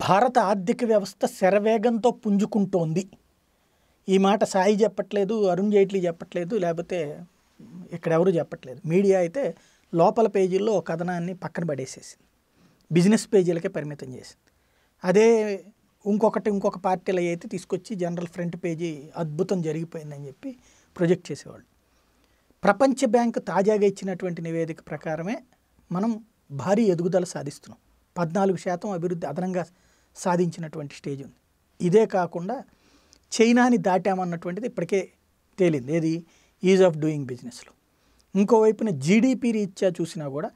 భారత ఆర్థిక వ్యవస్థ శరవేగంతో పుంజుకుంటోంది. ఈ మాట సాయి చెప్పట్లేదు అరుణ్ జైట్లీ చెప్పట్లేదు లేకపోతే ఎక్కడెవరూ చెప్పట్లేదు. మీడియా అయితే లోపల పేజీల్లో ఒక కథనాన్ని పక్కన పడేసేసింది. బిజినెస్ పేజీలకే పరిమితం చేసింది. అదే ఇంకొకటి ఇంకొక పార్టీలు అయితే తీసుకొచ్చి జనరల్ ఫ్రంట్ పేజీ అద్భుతం జరిగిపోయిందని చెప్పి ప్రొజెక్ట్ చేసేవాళ్ళు. ప్రపంచ బ్యాంకు తాజాగా ఇచ్చినటువంటి నివేదిక ప్రకారమే మనం భారీ ఎదుగుదల సాధిస్తున్నాం. పద్నాలుగు శాతం అభివృద్ధి అదనంగా సాధించినటువంటి స్టేజ్ ఉంది. ఇదే కాకుండా చైనాని దాటామన్నటువంటిది ఇప్పటికే తేలింది. ఏది? ఈజ్ ఆఫ్ డూయింగ్ బిజినెస్లో. ఇంకోవైపున జీడిపి రీత్యా చూసినా కూడా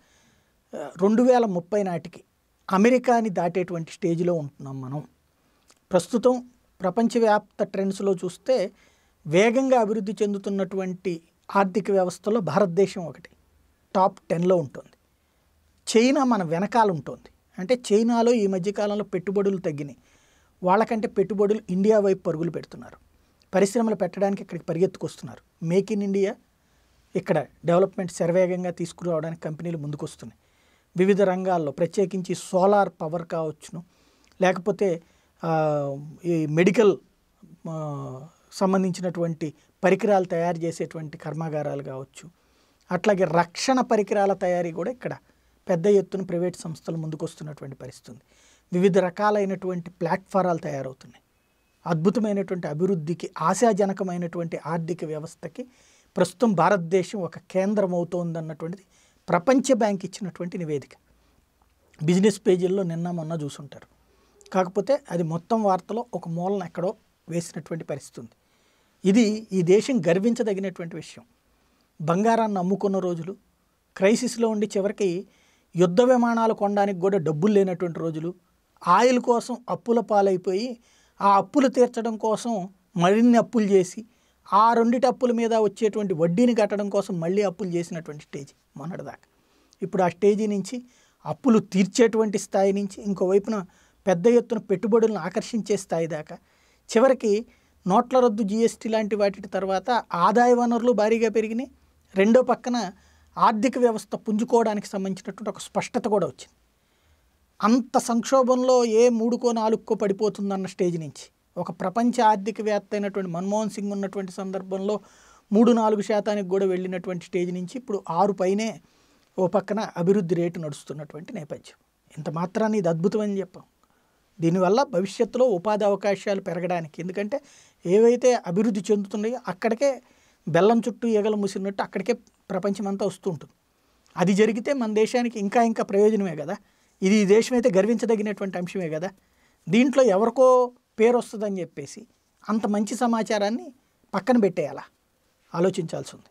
రెండు వేల ముప్పై నాటికి అమెరికాని దాటేటువంటి స్టేజ్లో ఉంటున్నాం మనం. ప్రస్తుతం ప్రపంచవ్యాప్త ట్రెండ్స్లో చూస్తే వేగంగా అభివృద్ధి చెందుతున్నటువంటి ఆర్థిక వ్యవస్థలో భారతదేశం ఒకటి. టాప్ టెన్లో ఉంటుంది. చైనా మన వెనకాల ఉంటుంది. అంటే చైనాలో ఈ మధ్యకాలంలో పెట్టుబడులు తగ్గినాయి. వాళ్ళకంటే పెట్టుబడులు ఇండియా వైపు పరుగులు పెడుతున్నారు. పరిశ్రమలు పెట్టడానికి ఇక్కడికి పరిగెత్తుకొస్తున్నారు. మేక్ ఇన్ ఇండియా ఇక్కడ డెవలప్మెంట్ శరవేగంగా తీసుకురావడానికి కంపెనీలు ముందుకొస్తున్నాయి. వివిధ రంగాల్లో ప్రత్యేకించి సోలార్ పవర్ కావచ్చును. లేకపోతే ఈ మెడికల్ సంబంధించినటువంటి పరికరాలు తయారు చేసేటువంటి కర్మాగారాలు కావచ్చు. అట్లాగే రక్షణ పరికరాల తయారీ కూడా ఇక్కడ పెద్ద ఎత్తున ప్రైవేట్ సంస్థలు ముందుకొస్తున్నటువంటి పరిస్థితి ఉంది వివిధ రకాలైనటువంటి ప్లాట్ఫారాలు తయారవుతున్నాయి. అద్భుతమైనటువంటి అభివృద్ధికి ఆశాజనకమైనటువంటి ఆర్థిక వ్యవస్థకి ప్రస్తుతం భారతదేశం ఒక కేంద్రం అవుతోందన్నటువంటిది ప్రపంచ బ్యాంక్ ఇచ్చినటువంటి నివేదిక. బిజినెస్ పేజీల్లో నిన్న మొన్న చూసుంటారు. కాకపోతే అది మొత్తం వార్తలో ఒక మూలన ఎక్కడో వేసినటువంటి పరిస్థితి ఉంది ఇది ఈ దేశం గర్వించదగినటువంటి విషయం. బంగారాన్ని అమ్ముకున్న రోజులు క్రైసిస్లో ఉండి చివరికి యుద్ధ విమానాలు కొనడానికి కూడా డబ్బులు లేనటువంటి రోజులు. ఆయిల్ కోసం అప్పుల పాలైపోయి ఆ అప్పులు తీర్చడం కోసం మరిన్ని అప్పులు చేసి ఆ రెండిటి అప్పుల మీద వచ్చేటువంటి వడ్డీని కట్టడం కోసం మళ్ళీ అప్పులు చేసినటువంటి స్టేజ్ మొన్నటిదాకా. ఇప్పుడు ఆ స్టేజీ నుంచి అప్పులు తీర్చేటువంటి స్థాయి నుంచి ఇంకోవైపున పెద్ద ఎత్తున పెట్టుబడులను ఆకర్షించే స్థాయి దాకా. చివరికి నోట్ల రద్దు జిఎస్టీ లాంటి వాటి తర్వాత ఆదాయ వనరులు భారీగా పెరిగినాయి. రెండో పక్కన ఆర్థిక వ్యవస్థ పుంజుకోవడానికి సంబంధించినటువంటి ఒక స్పష్టత కూడా వచ్చింది. అంత సంక్షోభంలో ఏ మూడుకో నాలుగుకో పడిపోతుందన్న స్టేజ్ నుంచి ఒక ప్రపంచ ఆర్థికవేత్త అయినటువంటి మన్మోహన్ సింగ్ ఉన్నటువంటి సందర్భంలో మూడు నాలుగు శాతానికి కూడా వెళ్ళినటువంటి స్టేజ్ నుంచి ఇప్పుడు ఆరు పైనే ఓ పక్కన అభివృద్ధి రేటు నడుస్తున్నటువంటి నేపథ్యం. ఇంత మాత్రాన్ని ఇది అద్భుతమని చెప్పాం. దీనివల్ల భవిష్యత్తులో ఉపాధి అవకాశాలు పెరగడానికి ఎందుకంటే ఏవైతే అభివృద్ధి చెందుతున్నాయో అక్కడికే బెల్లం చుట్టూ ఈగలు ముసిరినట్టు అక్కడికే ప్రపంచమంతా వస్తూ ఉంటుంది. అది జరిగితే మన దేశానికి ఇంకా ఇంకా ప్రయోజనమే కదా. ఇది ఈ దేశం అయితే గర్వించదగినటువంటి అంశమే కదా. దీంట్లో ఎవరికో పేరు వస్తుందని చెప్పేసి అంత మంచి సమాచారాన్ని పక్కన పెట్టేయాలా? ఆలోచించాల్సి ఉంది.